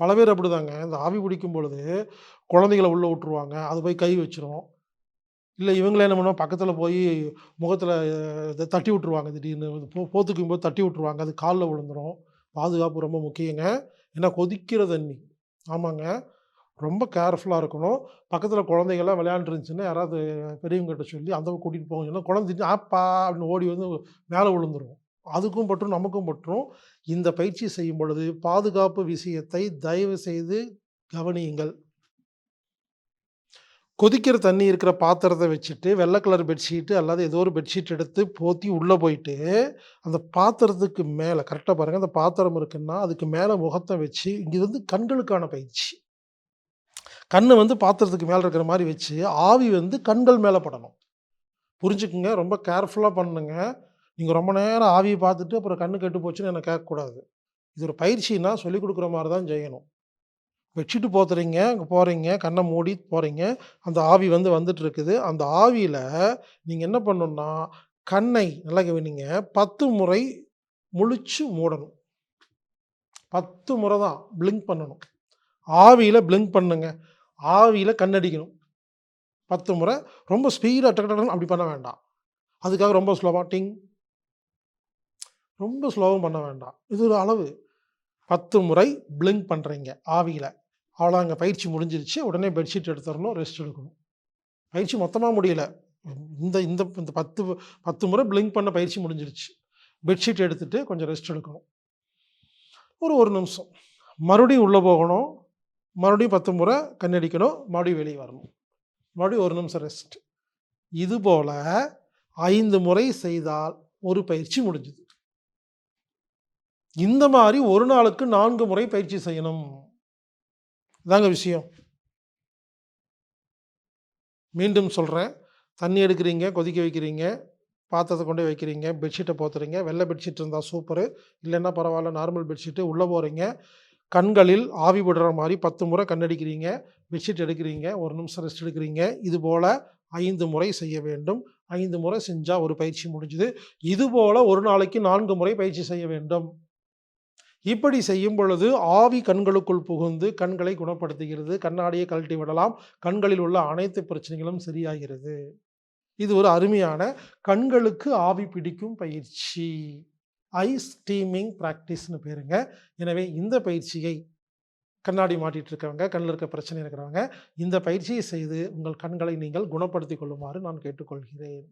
பல பேர் அப்படிதாங்க. இந்த ஆவி பிடிக்கும் பொழுது குழந்தைகளை உள்ளே விட்டுருவாங்க. அது போய் கை வச்சுரும். இல்லை இவங்களே என்ன பண்ணுவோம் பக்கத்தில் போய் முகத்தில் தட்டி விட்டுருவாங்க திடீர்னு. போ போத்திக்கும்போது தட்டி விட்டுருவாங்க. அது காலில் விழுந்துரும். பாதுகாப்பு ரொம்ப முக்கியங்க. ஏன்னா கொதிக்கிற தண்ணி. ஆமாங்க. ரொம்ப கேர்ஃபுல்லாக இருக்கணும். பக்கத்தில் குழந்தைகள்லாம் விளையாண்டுருந்துச்சுன்னா யாராவது பெரியவங்ககிட்ட சொல்லி அந்த கூட்டிகிட்டு போகணும் போங்கன்னு குழந்தை ஆப்பா! அப்படின்னு ஓடி வந்து மேலே விழுந்துரும். அதுக்கும் பற்றும் நமக்கும் பற்றும் இந்த பயிற்சி செய்யும் பொழுது பாதுகாப்பு விஷயத்தை தயவு செய்து கவனியுங்கள். கொதிக்கிற தண்ணி இருக்கிற பாத்திரத்தை வச்சுட்டு, வெள்ளை கலர் பெட்ஷீட்டு அல்லது ஏதோ ஒரு பெட்ஷீட் எடுத்து போத்தி உள்ளே போயிட்டு, அந்த பாத்திரத்துக்கு மேலே கரெக்டாக பாருங்கள் அந்த பாத்திரம் இருக்குன்னா, அதுக்கு மேலே முகத்தை வச்சு இது வந்து கண்களுக்கான பயிற்சி. கண்ணு வந்து பாத்திரத்துக்கு மேலே இருக்கிற மாதிரி வச்சு, ஆவி வந்து கண்கள் மேலே படணும். புரிஞ்சுக்குங்க. ரொம்ப கேர்ஃபுல்லாக பண்ணுங்கள் நீங்கள் ரொம்ப நேரம் ஆவியை பார்த்துட்டு, அப்புறம் கண்ணு கெட்டு போச்சுன்னு எனக்கு கேட்கக்கூடாது. இது ஒரு பயிற்சின்னா சொல்லிக் கொடுக்குற மாதிரி தான் செய்யணும். வச்சுட்டு போத்துறீங்க, அங்கே போகிறீங்க கண்ணை மூடி போகிறீங்க அந்த ஆவி வந்து வந்துட்டு இருக்குது. அந்த ஆவியில் நீங்கள் என்ன பண்ணணும்னா, கண்ணை நல்லா கவனிங்க. 10 முறை முழிச்சு மூடணும். 10 முறை தான் பிளிங்க் பண்ணணும். ஆவியில் பிளிங்க் பண்ணுங்க. ஆவியில் கண்ணடிக்கணும். 10 முறை. ரொம்ப ஸ்பீடாக டக்கு டக்குன்னு அப்படி பண்ண வேண்டாம். அதுக்காக ரொம்ப ஸ்லோவாக டிங். ரொம்ப ஸ்லோவும் பண்ண வேண்டாம். இது ஒரு அளவு. 10 முறை பிளிங்க் ஆவியில் ஆவளை அங்கே பயிற்சி முடிஞ்சிருச்சு. உடனே பெட்ஷீட் எடுத்துறணும். ரெஸ்ட் எடுக்கணும். பயிற்சி மொத்தமாக முடியல. இந்த இந்த இந்த 10 10 முறை பிளிங்க் பண்ண பயிற்சி முடிஞ்சிருச்சு. பெட்ஷீட் எடுத்துகிட்டு கொஞ்சம் ரெஸ்ட் எடுக்கணும். ஒரு ஒரு நிமிஷம். மறுபடியும் உள்ளே போகணும். மறுபடியும் 10 முறை கண்ணடிக்கணும். மறுபடியும் வெளியே வரணும். மறுபடியும் ஒரு நிமிஷம் ரெஸ்ட். இதுபோல் ஐந்து முறை செய்தால் ஒரு பயிற்சி முடிஞ்சுது. இந்த மாதிரி ஒரு நாளுக்கு நான்கு முறை பயிற்சி செய்யணும். இதாங்க விஷயம். மீண்டும் சொல்கிறேன் தண்ணி எடுக்கிறீங்க, கொதிக்க வைக்கிறீங்க, பாத்திரத்தை கொண்டு வைக்கிறீங்க, பெட்ஷீட்டை போத்துறீங்க. வெள்ளை பெட்ஷீட் இருந்தால் சூப்பரு. இல்லைன்னா பரவாயில்ல நார்மல் பெட்ஷீட். உள்ளே போகிறீங்க கண்களில் ஆவி விடுற மாதிரி பத்து முறை கண்ணடிக்கிறீங்க. பெட்ஷீட் எடுக்கிறீங்க. ஒரு நிமிஷம் ரெஸ்ட் எடுக்கிறீங்க. இதுபோல் ஐந்து முறை செய்ய வேண்டும். ஐந்து முறை செஞ்சால் ஒரு பயிற்சி முடிஞ்சுது. இதுபோல் ஒரு நாளைக்கு நான்கு முறை பயிற்சி செய்ய வேண்டும். இப்படி செய்யும் பொழுது ஆவி கண்களுக்குள் புகுந்து கண்களை குணப்படுத்துகிறது. கண்ணாடியை கழட்டி விடலாம். கண்களில் உள்ள அனைத்து பிரச்சனைகளும் சரியாகிறது. இது ஒரு அருமையான கண்களுக்கு ஆவி பிடிக்கும் பயிற்சி. ஐ ஸ்டீமிங் ப்ராக்டிஸ்னு பேருங்க. எனவே இந்த பயிற்சியை கண்ணாடி மாட்டிட்டு இருக்கவங்க, கண்ணில் இருக்க பிரச்சனை இருக்கிறவங்க, இந்த பயிற்சியை செய்து உங்கள் கண்களை நீங்கள் குணப்படுத்திக் கொள்ளுமாறு நான் கேட்டுக்கொள்கிறேன்.